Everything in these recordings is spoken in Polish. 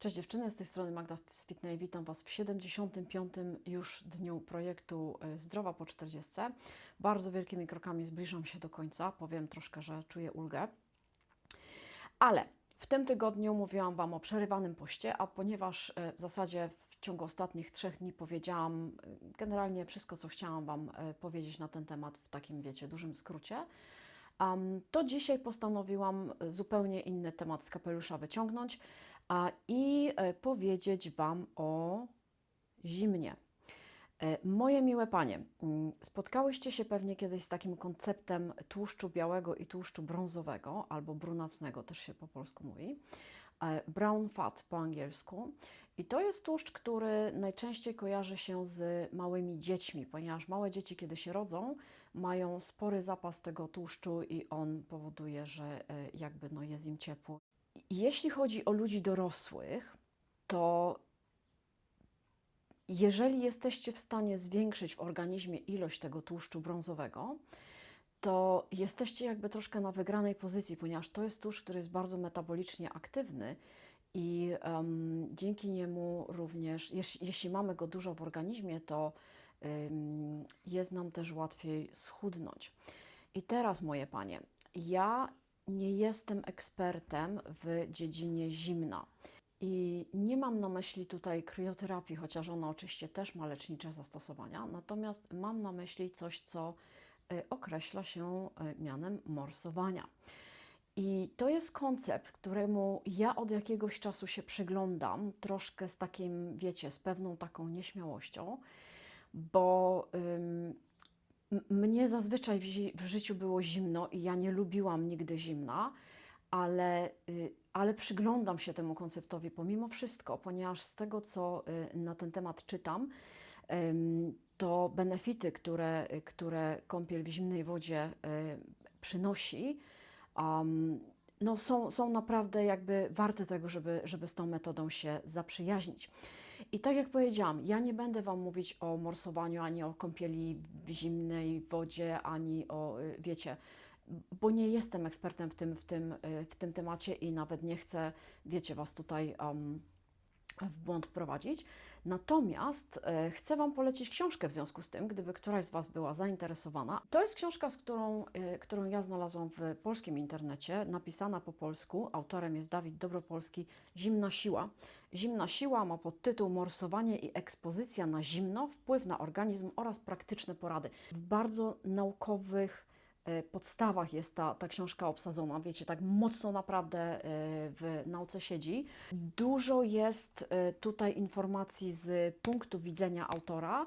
Cześć dziewczyny, z tej strony Magda z Fitnej. Witam Was w 75. już dniu projektu y, Zdrowa po 40. Bardzo wielkimi krokami zbliżam się do końca. Powiem troszkę, że czuję ulgę. Ale w tym tygodniu mówiłam Wam o przerywanym poście, a ponieważ y, w zasadzie w ciągu ostatnich trzech dni powiedziałam y, generalnie wszystko, co chciałam Wam powiedzieć na ten temat w takim, wiecie, dużym skrócie, to dzisiaj postanowiłam zupełnie inny temat z kapelusza wyciągnąć i e, powiedzieć Wam o zimnie. E, Moje miłe panie, mm, spotkałyście się pewnie kiedyś z takim konceptem tłuszczu białego i tłuszczu brązowego, albo brunatnego też się po polsku mówi. E, Brown fat po angielsku. I to jest tłuszcz, który najczęściej kojarzy się z małymi dziećmi, ponieważ małe dzieci, kiedy się rodzą, mają spory zapas tego tłuszczu i on powoduje, że e, jakby no jest im ciepło. Jeśli chodzi o ludzi dorosłych, to jeżeli jesteście w stanie zwiększyć w organizmie ilość tego tłuszczu brązowego, to jesteście jakby troszkę na wygranej pozycji, ponieważ to jest tłuszcz, który jest bardzo metabolicznie aktywny i em, dzięki niemu również, jeśli, jeśli mamy go dużo w organizmie, to em, jest nam też łatwiej schudnąć. I teraz, moje panie, ja nie jestem ekspertem w dziedzinie zimna. I nie mam na myśli tutaj krioterapii, chociaż ona oczywiście też ma lecznicze zastosowania, natomiast mam na myśli coś, co określa się y, mianem morsowania. I to jest koncept, któremu ja od jakiegoś czasu się przyglądam, troszkę z takim, wiecie, z pewną taką nieśmiałością, bo ym, mnie zazwyczaj w, w życiu było zimno i ja nie lubiłam nigdy zimna, ale, y, ale przyglądam się temu konceptowi pomimo wszystko, ponieważ z tego, co y, na ten temat czytam, to benefity, które, które kąpiel w zimnej wodzie y, przynosi, no są, są naprawdę jakby warte tego, żeby, żeby z tą metodą się zaprzyjaźnić. I tak jak powiedziałam, ja nie będę Wam mówić o morsowaniu, ani o kąpieli w zimnej wodzie, ani o, y, wiecie, bo nie jestem ekspertem w tym, w tym, y, w tym temacie i nawet nie chcę, wiecie, Was tutaj um, w błąd wprowadzić. Natomiast e, chcę Wam polecić książkę w związku z tym, gdyby któraś z Was była zainteresowana. To jest książka, z którą, e, którą ja znalazłam w polskim internecie, napisana po polsku. Autorem jest Dawid Dobropolski, Zimna Siła. Zimna Siła ma podtytuł Morsowanie i ekspozycja na zimno, wpływ na organizm oraz praktyczne porady. W bardzo naukowych podstawach jest ta, ta książka obsadzona, wiecie, tak mocno naprawdę e, w nauce siedzi. Dużo jest e, tutaj informacji z punktu widzenia autora.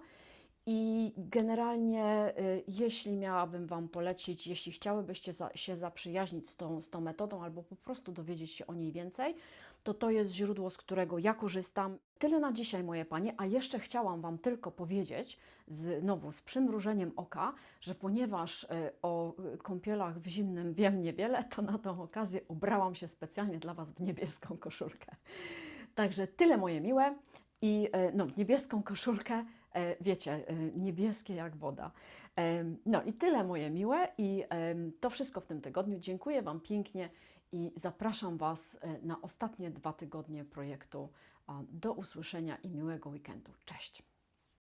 I generalnie, e, jeśli miałabym Wam polecić, jeśli chciałybyście za, się zaprzyjaźnić z tą, z tą metodą albo po prostu dowiedzieć się o niej więcej, to to jest źródło, z którego ja korzystam. Tyle na dzisiaj, moje panie, a jeszcze chciałam Wam tylko powiedzieć, znowu z przymrużeniem oka, że ponieważ e, o kąpielach w zimnym wiem niewiele, to na tą okazję ubrałam się specjalnie dla Was w niebieską koszulkę. Także tyle moje miłe i e, no, niebieską koszulkę, wiecie, e, niebieskie jak woda. Em, No i tyle moje miłe i to wszystko w tym tygodniu. Dziękuję Wam pięknie i zapraszam Was e, na ostatnie dwa tygodnie projektu. Do usłyszenia i miłego weekendu. Cześć!